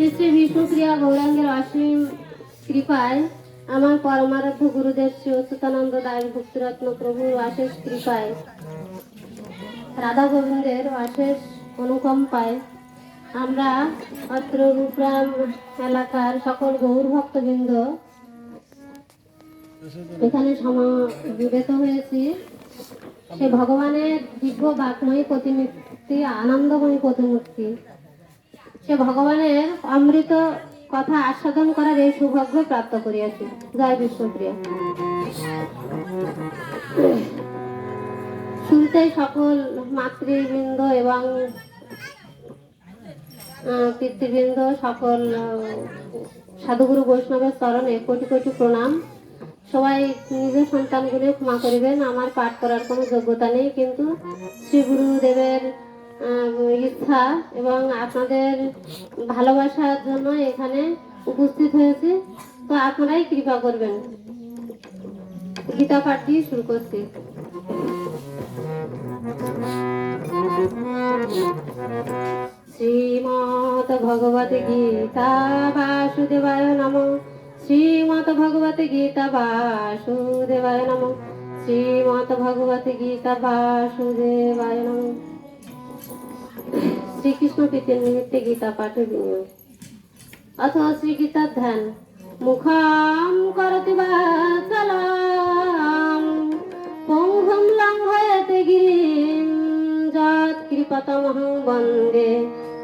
শ্রী শ্রী বিষ্ণুপ্রিয়া গৌরাঙ্গের অসীম কৃপায় আমার পরমারাধ্য গুরুদেব শ্রী অচ্যুতানন্দ দাস ভক্তিরত্ন প্রভুর অশেষ কৃপায়। রাধা গোবিন্দের অশেষ অনুকম্পায় আমরা অত্র রূপরাম এলাকার সকল গৌর ভক্তবৃন্দ এখানে সমবেত হয়েছি। সে ভগবানের দিব্য বাকময়ী প্রতিমূর্তি, আনন্দময়ী প্রতিমূর্তি সে ভগবানের অমৃত কথা আস্বাদন করার এই সৌভাগ্য প্রাপ্ত করিয়াছি। জয় বিশ্বপ্রিয়া। শুরুতেই সকল মাতৃবৃন্দ এবং পিতৃবৃন্দ, সকল সাধুগুরু বৈষ্ণবের চরণে কোটি কোটি প্রণাম। সবাই নিজের সন্তানগুলি ক্ষমা করিবেন, আমার পাঠ করার কোনো যোগ্যতা নেই, কিন্তু শ্রী গুরুদেবের ইচ্ছা এবং আপনাদের ভালোবাসার জন্য এখানে উপস্থিত হয়েছি। তো আপনারাই কৃপা করবেন। গীতা পাঠ দিয়ে শুরু করছি। শ্রীমদ ভগবত গীতা বাসুদেবায় নম। শ্রীমদ ভগবত গীতা বাসুদেবায় নম। শ্রীমদ ভগবত গীতা বাসুদেবায় নম। শ্রীকৃষ্ণ প্রীতির নিমিত্তে গীতা পাঠে বিনিয়োগ। অথবা শ্রীগীতার ধ্যান, মুখাম করতি বাচলাম পঙ্গম লঙ্ঘয়তে গিরিম যৎ কৃপতমহং বন্দে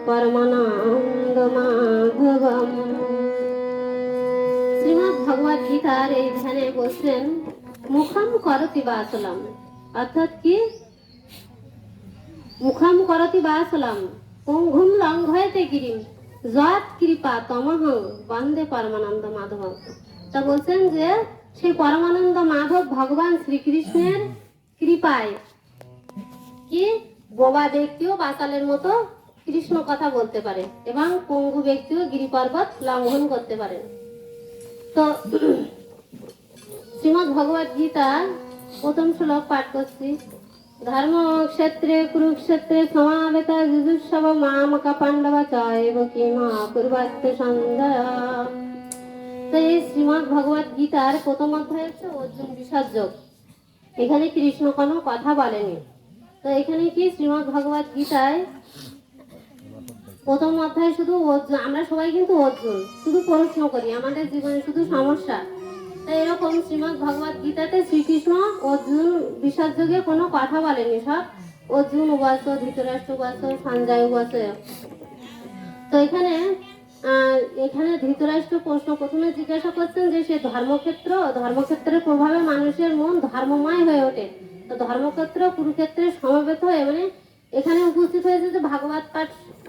পরমানন্দ মাধবম শ্রীমদ ভগবত গীতার এই ধ্যানে বলছেন মুখাম করতি বাচলাম অর্থাৎ কি? মুখাম করতি বাসলাম পঙ্গুম লঙ্ঘয়তে গিরিম। যৎ কৃপা তমহ, বন্দে পরমানন্দ মাধব। তা বলছেন যে, সেই পরমানন্দ মাধব ভগবান শ্রীকৃষ্ণের কৃপায়। কি? বোবা ব্যক্তিও বাচালের মতো কৃষ্ণ কথা বলতে পারে এবং পঙ্গু ব্যক্তিও গিরি পর্বত লঙ্ঘন করতে পারে। তো শ্রীমদ ভগবত গীতা প্রথম শ্লোক পাঠ করছি। ধর্মক্ষেত্রে কুরুক্ষেত্রে সমাবেত যুজুৎসব মামকা পাণ্ডব চৈব কিমা কুর্বাত্ম সন্ধ্যা তো এই শ্রীমদ ভগবত গীতার প্রথম অধ্যায় হচ্ছে অর্জুন যোগ এখানে কৃষ্ণ কোনো কথা বলেনি। তো এখানে কি শ্রীমদ ভগবত গীতায় প্রথম অধ্যায় শুধু অর্জুন? আমরা সবাই কিন্তু অর্জুন। শুধু প্রশ্ন করি, আমাদের জীবনে শুধু সমস্যা। এরকম শ্রীমদ ভগবত গীতাতে শ্রীকৃষ্ণ অর্জুন বিষাদ যুগে কোনো কথা বলেনি সব? অর্জুন উবাস ধৃতরাষ্ট্র উবাস সঞ্জয় উবাস তো এখানে এখানে ধৃতরাষ্ট্র প্রশ্ন প্রথমে জিজ্ঞাসা করছেন যে সে ধর্মক্ষেত্র, ধর্মক্ষেত্রের প্রভাবে মানুষের মন ধর্মময় হয়ে ওঠে। তো ধর্মক্ষেত্র কুরুক্ষেত্রে সমবেত হয়ে মানে এখানে উপস্থিত হয়েছে যে ভাগবত পাঠ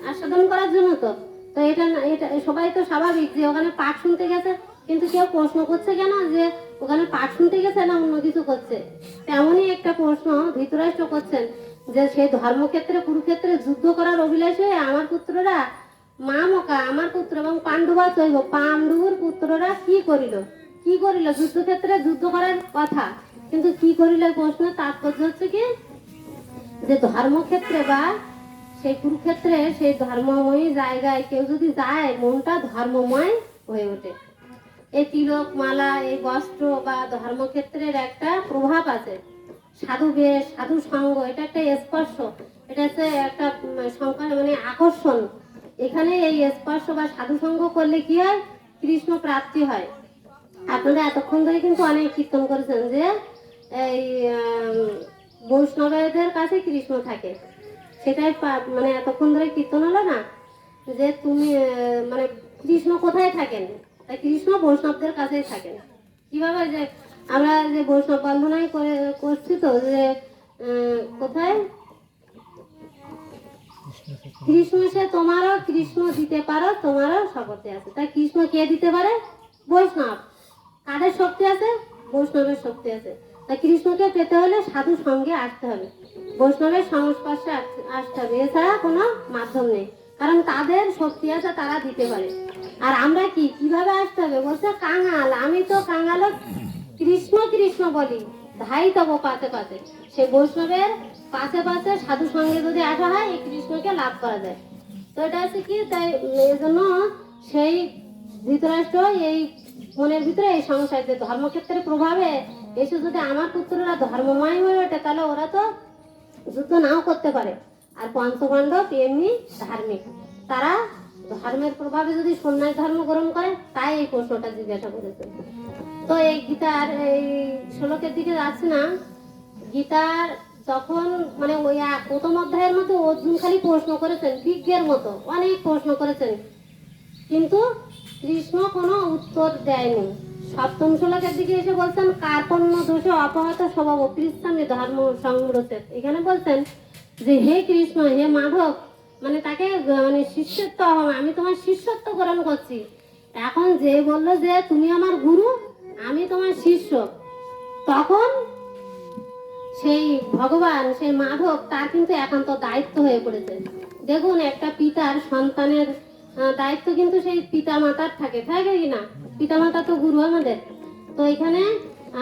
আস্বাদন করার জন্য তো। তো এটা এটা সবাই তো স্বাভাবিক যে ওখানে পাঠ শুনতে গেছে। কিন্তু কেউ প্রশ্ন করছে কেন যে ওখানে পাঠ শুনতে গেছে না অন্য কিছু করছে? তেমনই একটা প্রশ্ন ধৃতরাষ্ট্র করছেন যে সেই ধর্মক্ষেত্রে, কুরুক্ষেত্রে যুদ্ধ করার অভিলাষে আমার পুত্ররা মা মকা, আমার পুত্র এবং পাণ্ডবা চৈব, পাণ্ডুর পুত্ররা কি করিল? কি করিল? যুদ্ধক্ষেত্রে যুদ্ধ করার কথা। কিন্তু কি করিল এই প্রশ্নের তাৎপর্য হচ্ছে কি? যে ধর্মক্ষেত্রে বা সেই কুরুক্ষেত্রে সেই ধর্মময়ী জায়গায় কেউ যদি যায়, মনটা ধর্মময় হয়ে ওঠে। এই তিলক মালা এই বস্ত্র বা ধর্মক্ষেত্রের একটা প্রভাব আছে। সাধু বেশ, সাধু সঙ্গ, এটা একটা স্পর্শ। এটা হচ্ছে একটা সংখ্যা মানে আকর্ষণ। এখানে এই স্পর্শ বা সাধু সঙ্গ করলে কি হয়? কৃষ্ণ প্রাপ্তি হয়। আপনারা এতক্ষণ ধরে কিন্তু অনেক কীর্তন করেছেন যে, এই বৈষ্ণবদের কাছে কৃষ্ণ থাকে। সেটাই মানে এতক্ষণ ধরে কীর্তন হলো না যে তুমি মানে কৃষ্ণ কোথায় থাকেন? তাই কৃষ্ণ বৈষ্ণবদের কাছেই থাকেন কীভাবে যে আমরা যে বৈষ্ণব বন্ধনাই করে, করছি তো যে কোথায়? কৃষ্ণ সে তোমারও কৃষ্ণ দিতে পারো, তোমারও শপথে আছে। তাই কৃষ্ণ কে দিতে পারে? বৈষ্ণব। কাদের শক্তি আছে? বৈষ্ণবের শক্তি আছে। তাই কৃষ্ণকে পেতে হলে সাধু সঙ্গে আসতে হবে। বৈষ্ণবের সংস্পর্শে আস- আসতে হবে। এছাড়া কোনো মাধ্যম নেই। কারণ তাদের শক্তি আছে, তারা দিতে পারে। আর আমরা কি? কীভাবে আসতে হবে? বলছে, কাঙাল। আমি তো কাঙাল কৃষ্ণ কৃষ্ণ বলি। ধাই তব পাতে পাতে। সে বৈষ্ণবের পাশে পাশে সাধু সঙ্গে যদি আসা হয়, এই কৃষ্ণকে লাভ করা যায়। তো এটা হচ্ছে কি? তাই এই জন্য সেই ধৃতরাষ্ট্র, এই মনের ভিতরে এই সংসার যে ধর্মক্ষেত্রের প্রভাবে এসে যদি আমার পুত্ররা ধর্মময় হয়ে ওঠে, তাহলে ওরা তো যুদ্ধ নাও করতে পারে। আর পঞ্চপাণ্ডব এমনি ধার্মিক। তারা ধর্মের প্রভাবে যদি সন্ন্যাস ধর্ম গ্রহণ করে, তাই এই প্রশ্নটা জিজ্ঞাসা করেছে। তো এই গীতার এই শ্লোকের দিকে যাচ্ছে না। গীতার যখন মানে ওই প্রথম অধ্যায়ের মধ্যে অর্জুন খালি প্রশ্ন করেছেন, বিজ্ঞের মতো, অনেক প্রশ্ন করেছেন। কিন্তু কৃষ্ণ কোনো উত্তর দেয়নি। সপ্তম শ্লোকের দিকে এসে বলছেন, কার্পণ্য দোষে অপহত স্বভাব কৃষ্ণামে ধর্ম সংগ্রসের এখানে বলছেন যে, হে কৃষ্ণ, হে মাধব মানে তাকে মানে শিষ্যত্ব আমি তোমার শিষ্যত্ব গ্রহণ করছি। এখন যে বলল যে, তুমি আমার গুরু, আমি তোমার শিষ্য। তখন সেই ভগবান, সেই মাধব, তার কিন্তু একান্ত দায়িত্ব হয়ে পড়েছে। দেখুন, একটা পিতার সন্তানের দায়িত্ব কিন্তু সেই পিতা মাতার থাকে। থাকে কি না? পিতা মাতা তো গুরু আমাদের। তো এখানে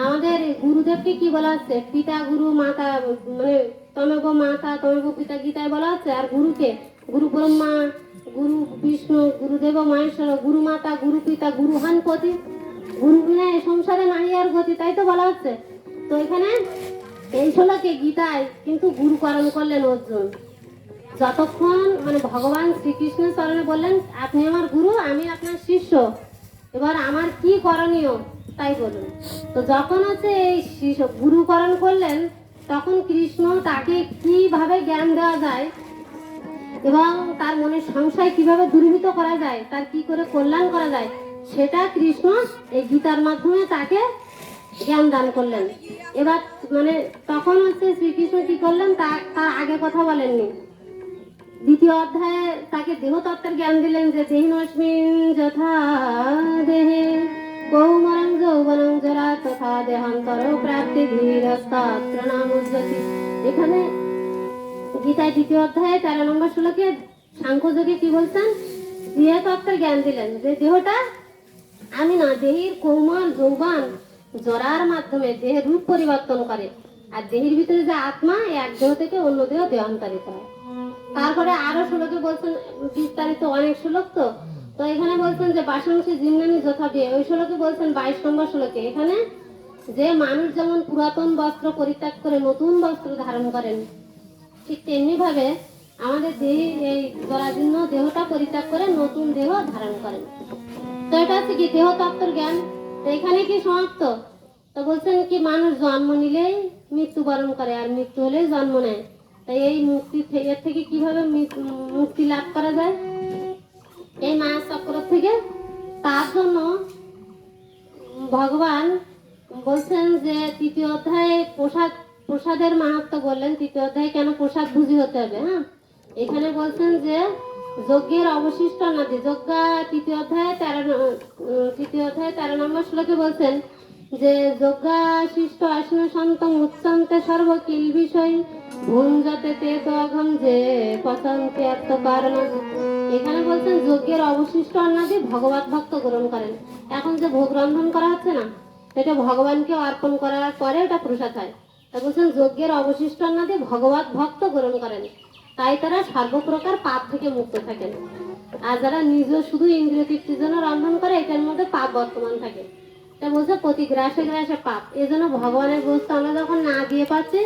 আমাদের গুরুদেবকে কি বলা হচ্ছে পিতা, গুরু, মাতা মানে তমেব মাতা তমেব পিতা, গীতায় বলা হচ্ছে আর গুরুকে? গুরু ব্রহ্মা, গুরু বিষ্ণু, গুরুদেব মহেশ্বর, গুরু মাতা, গুরু পিতা, গুরু হানপতি গুরু বিনা সংসারে নারী আর গতি, তাই তো বলা হচ্ছে। তো এখানে এই শ্লোকে গীতায় কিন্তু গুরুকরণ করলেন অর্জুন। যতক্ষণ মানে ভগবান শ্রীকৃষ্ণের চরণে বললেন, আপনি আমার গুরু, আমি আপনার শিষ্য। এবার আমার কি করণীয়? তাই বলুন। তো যখন হচ্ছে এই গুরুকরণ করলেন, তখন কৃষ্ণ তাকে কীভাবে জ্ঞান দেওয়া যায় এবং তার মনের সংশয় কীভাবে দূরীভূত করা যায়, তার কি করে কল্যাণ করা যায়, সেটা কৃষ্ণ এই গীতার মাধ্যমে তাকে জ্ঞান দান করলেন। এবার মানে তখন হচ্ছে শ্রীকৃষ্ণ কি করলেন, তা তার আগে কথা বলেননি। দ্বিতীয় অধ্যায়ে তাকে দেহতত্ত্বের জ্ঞান দিলেন যে দেহিনস্মিন যথা দেহে যৌবনং জরা তথা দেহান্তর প্রাপ্তি ধীরস্তাত্র এখানে গীতায় দ্বিতীয় অধ্যায়ে তেরো নম্বর শ্লোকে সাংখ্যযোগে কি বলছেন? দেহ তত্ত্বের জ্ঞান দিলেন যে দেহটা আমি না, দেহের কৌমাল যৌবান জরার মাধ্যমে দেহের রূপ পরিবর্তন করে। আর দেহের ভিতরে যে আত্মা এই এক দেহ থেকে অন্য দেহ দেহান্তরিত হয়। তারপরে আরও শ্লোকে বলছেন, বিস্তারিত অনেক শ্লোক তো। তো এখানে বলছেন যে বাসাংশী জিন্নানি যথা বিয়ে। ওই শ্লোকে বলছেন বাইশ নম্বর শ্লোকে, এখানে যে মানুষ যেমন পুরাতন বস্ত্র পরিত্যাগ করে নতুন বস্ত্র ধারণ করেন, ঠিক তেমনি ভাবে আমাদের দেহে এই জরাজীর্ণ দেহটা পরিত্যাগ করে নতুন দেহ ধারণ করেন। তো এটা হচ্ছে কি দেহ তত্ত্বর জ্ঞান? তো এখানে কি সমাপ্ত? তো বলছেন কি মানুষ জন্ম নিলেই মৃত্যুবরণ করে আর মৃত্যু হলেই জন্ম নেয়। তাই এই মুক্তি এর থেকে কীভাবে মুক্তি লাভ করা যায়? এই মায়া চক্র থেকে তার জন্য ভগবান বলছেন যে তৃতীয় অধ্যায়ে প্রসাদ, প্রসাদের মাহাত্ম বললেন, তৃতীয় অধ্যায়ে কেন প্রসাদ বুঝি হতে হবে হ্যাঁ? এখানে বলছেন যে যজ্ঞের অবশিষ্ট নদী যজ্ঞা তৃতীয় অধ্যায়ে তেরো তৃতীয় অধ্যায়ে তেরো নম্বর শ্লোকে বলছেন যে যজ্ঞাশিষ্ট আসন সন্ত উচ্চান্তে সর্ব কিল বিষয় ভুঞ্জতে যে এখানে বলছেন, যজ্ঞের অবশিষ্ট অন্নাদি ভগবত ভক্ত গ্রহণ করেন। এখন যে ভোগ রন্ধন করা হচ্ছে না এটা ভগবানকে অর্পণ করার পরে ওটা প্রসাদ হয়। তা বলছেন, যজ্ঞের অবশিষ্ট অন্নাদি ভগবত ভক্ত গ্রহণ করেন। তাই তারা সর্বপ্রকার পাপ থেকে মুক্ত থাকেন। আর যারা নিজ শুধু ইন্দ্রিয় তৃপ্তির জন্য রন্ধন করে, এটার মধ্যে পাপ বর্তমান থাকে। তা বলছে প্রতি গ্রাসে গ্রাসে পাপ। এই জন্য ভগবানের বস্তু আমরা যখন না দিয়ে পাচ্ছি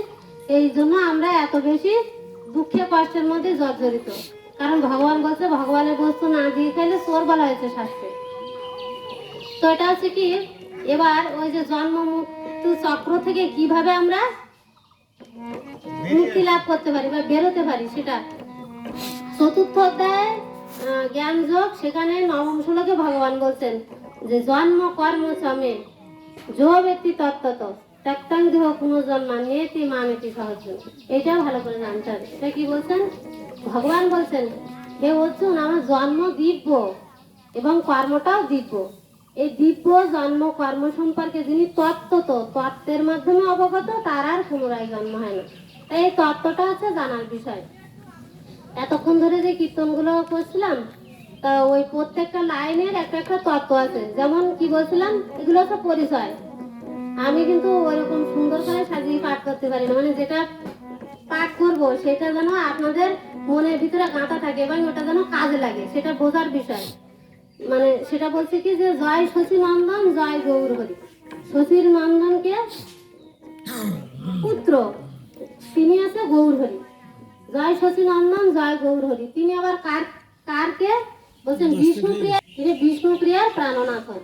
এই জন্য আমরা এত বেশি দুঃখে কষ্টের মধ্যে জর্জরিত। কারণ ভগবান বলছে, ভগবানের বস্তু না দিয়ে খাইলে চোর বলা হয়েছে শাস্ত্রে। তো এটা হচ্ছে কি, এবার ওই যে জন্ম মৃত্যু চক্র থেকে কীভাবে আমরা মুক্তি লাভ করতে পারি বা বেরোতে পারি সেটা। চতুর্থ অধ্যায় জ্ঞান যোগ সেখানে নবম শ্লোকে ভগবান বলছেন যে জন্ম কর্ম সমে যো ব্যক্তি তত্ত্বত। ত্যাক্তাং দেহ পুনর্জন্মা নিয়েতি মামেতি সহজ এটাও ভালো করে জানতে হবে। এটা কি বলছেন? ভগবান বলছেন, হে অর্জুন, আমার জন্ম দিব্য এবং কর্মটাও দিব্য। এই দিব্য জন্ম, কর্ম সম্পর্কে যিনি তত্ত্ব, তো তত্ত্বের মাধ্যমে অবগত, তার আর পুনরায় জন্ম হয় না। তাই এই তত্ত্বটা হচ্ছে জানার বিষয়। এতক্ষণ ধরে যে কীর্তনগুলো করছিলাম, তা ওই প্রত্যেকটা লাইনের একটা একটা তত্ত্ব আছে। যেমন কি বলছিলাম? এগুলো হচ্ছে পরিচয়। আমি কিন্তু ওইরকম সুন্দর করে সাজিয়ে পাঠ করতে পারি না। মানে যেটা পাঠ করব সেটা যেন আপনাদের মনের ভিতরে গাঁথা থাকে এবং ওটা যেন কাজে লাগে সেটা বোঝার বিষয়। মানে সেটা বলছে কি যে জয় শশী নন্দন জয় গৌর হরি শশীর নন্দনকে পুত্র তিনি আছে গৌর হরি জয় শশী নন্দন জয় গৌর হরি তিনি আবার কার কারকে? বলছেন বিষ্ণুপ্রিয়া। তিনি বিষ্ণুপ্রিয়ার প্রাণনাথ। হন